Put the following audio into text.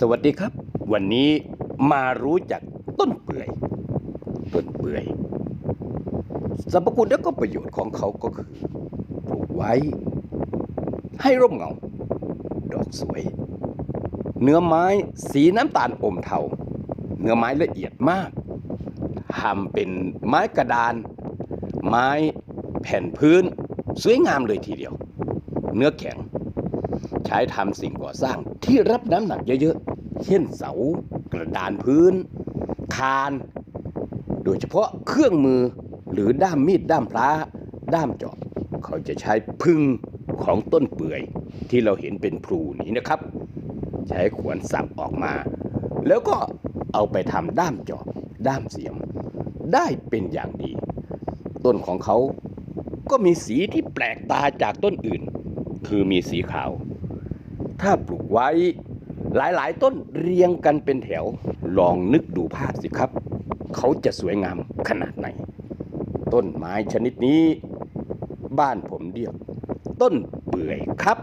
สวัสดีครับ วันนี้มารู้จักต้นเปื่อย ต้นเปื่อยสรรพคุณและก็ประโยชน์ของเขาก็คือปลูกไว้ ให้ร่มเงา ดอกสวย เนื้อไม้สีน้ำตาลอมเทา เนื้อไม้ละเอียดมากทำเป็นไม้กระดาน ไม้แผ่นพื้น สวยงามเลยทีเดียว เนื้อแข็ง ใช้ทำสิ่งก่อสร้างที่รับน้ำหนักเยอะๆ เช่นเสากระดานพื้น คาน โดยเฉพาะเครื่องมือหรือด้ามมีดด้ามพระด้ามจอบเขาจะใช้พึ่งของต้นเปื่อยที่เราเห็นเป็นพลูนี้นะครับ ใช้ขวานสับออกมา แล้วก็เอาไปทำด้ามจอบ ด้ามเสียม ได้เป็นอย่างดี ต้นของเขาก็มีสีที่แปลกตาจากต้นอื่น คือมีสีขาว ถ้าปลูกไว้ หลายๆ ต้นเรียงกันเป็นแถว ลองนึกดูภาพสิครับ เขาจะสวยงามขนาดไหน ต้นไม้ชนิดนี้ บ้านผมเรียกต้นเปื่อยครับ